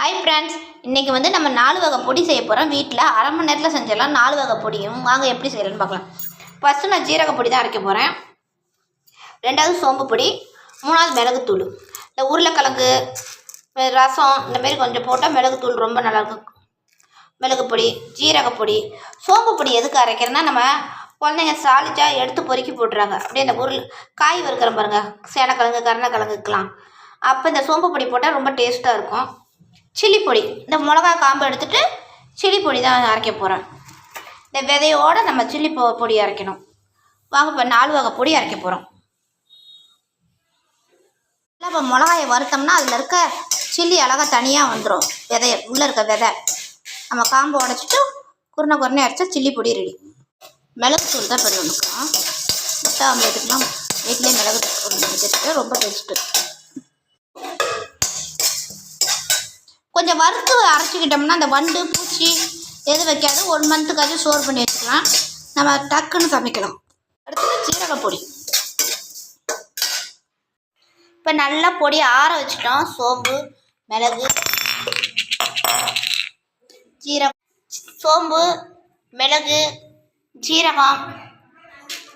Hi friends இன்றைக்கி வந்து நம்ம நாலு வகை பொடி செய்ய போகிறோம் வீட்டில் அரை மணி நேரத்தில் செஞ்சிடலாம். நாலு வகை பொடியும் வாங்க எப்படி செய்யலாம்னு பார்க்கலாம். ஃபஸ்ட்டு நான் ஜீரக பொடி தான் அரைக்க போகிறேன் ரெண்டாவது சோம்பு பொடி. மூணாவது மிளகுத்தூள். இந்த உருளைக்கிழங்கு ரசம் இந்தமாரி கொஞ்சம் போட்டால் மிளகுத்தூள் ரொம்ப நல்லாயிருக்கும் மிளகு பொடி ஜீரக பொடி. சோம்பு பொடி எதுக்கு அரைக்கிறேன்னா நம்ம குழந்தைங்க சாலிச்சா எடுத்து பொறுக்கி போட்டுறாங்க. அப்படியே இந்த உருள் காய் வறுக்கிற பாருங்கள் சேனக்கிழங்கு கருணக்கிழங்குக்கெலாம் அப்போ இந்த சோம்பு பொடி போட்டால் ரொம்ப டேஸ்ட்டாக இருக்கும். சில்லி பொடி. இந்த மிளகா காம்பு எடுத்துகிட்டு சில்லி பொடி தான் அரைக்க போகிறேன் இந்த விதையோடு நம்ம சில்லி பொ பொடி அரைக்கணும். வாங்க இப்போ நாலு வகை பொடி அரைக்க போகிறோம் இப்போ மிளகாயை வறுத்தோம்னா அதில் இருக்க சில்லி அழகாக தனியாக வந்துடும் விதைய உள்ளே இருக்க விதை. நம்ம காம்பு உடச்சிட்டு குருணை குருணை அரைச்சா சில்லி பொடி ரெடி மிளகு தூள் தான் பண்ணணுக்கா முட்டை ஆம்லேட்டுக்கெலாம் வீட்டிலே மிளகு தூள் ரொம்ப பெஸ்ட்டு கொஞ்சம் வறுத்து அரைச்சிக்கிட்டோம்னா அந்த வண்டு பூச்சி எது வைக்காது ஒன் மந்த்துக்காச்சும் ஸ்டோர் பண்ணி வச்சுக்கலாம். நம்ம டக்குன்னு சமைக்கலாம் அடுத்தது சீரக பொடி. இப்போ நல்லா பொடி ஆற வச்சுட்டோம். சோம்பு மிளகு ஜீரகம் சோம்பு மிளகு ஜீரகம்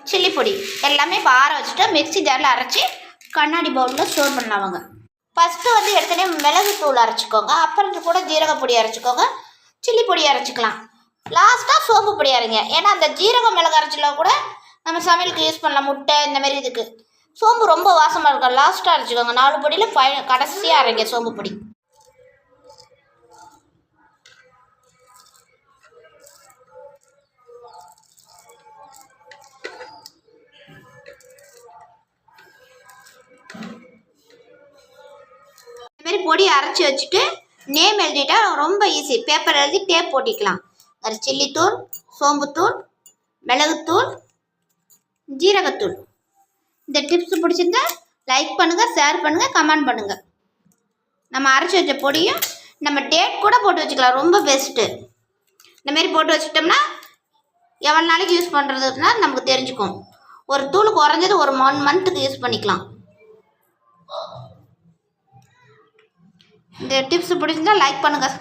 சில்லி பொடி. எல்லாமே இப்போ ஆற வச்சுட்டு மிக்ஸி ஜாரில் அரைச்சி கண்ணாடி பவுலில் ஸ்டோர் பண்ணலாம் அவங்க ஃபஸ்ட்டு வந்து எடுத்தோடனே மிளகு தூள் அரைச்சிக்கோங்க. அப்புறம் கூட ஜீரகப்பொடி அரைச்சிக்கோங்க. சில்லி பொடி அரைச்சிக்கலாம். லாஸ்ட்டாக சோம்பு பொடி அரைங்க. ஏன்னா அந்த ஜீரக மிளகு அரைச்சில கூட நம்ம சமையலுக்கு யூஸ் பண்ணலாம். முட்டை இந்த மாதிரி இதுக்கு. சோம்பு ரொம்ப வாசமாக இருக்கும். லாஸ்ட்டாக அரைச்சிக்கோங்க. நாலு பொடியில் ஃபை கடைசியாக அரைங்க சோம்பு பொடி. பொடி அரைச்சி வச்சுட்டு நேம் எழுதிட்டா ரொம்ப ஈஸி பேப்பர் எழுதி டேப் போட்டிக்கலாம் அது சில்லித்தூள் சோம்புத்தூள் மிளகுத்தூள் ஜீரகத்தூள். இந்த டிப்ஸ் பிடிச்சிருந்தா லைக் பண்ணுங்கள் ஷேர் பண்ணுங்கள் கமெண்ட் பண்ணுங்கள் நம்ம அரைச்சி வச்ச பொடியும் நம்ம டேட் கூட போட்டு வச்சுக்கலாம். ரொம்ப பெஸ்ட்டு இந்தமாரி போட்டு வச்சுட்டோம்னா எவ்வளோ நாளைக்கு யூஸ் பண்ணுறதுனா நமக்கு தெரிஞ்சுக்கும். ஒரு தூள் குறைஞ்சது ஒரு ஒன் மந்த்துக்கு யூஸ் பண்ணிக்கலாம். இந்த டிப்ஸ் பிடிச்சிருந்தால் லைக் பண்ணுங்கள்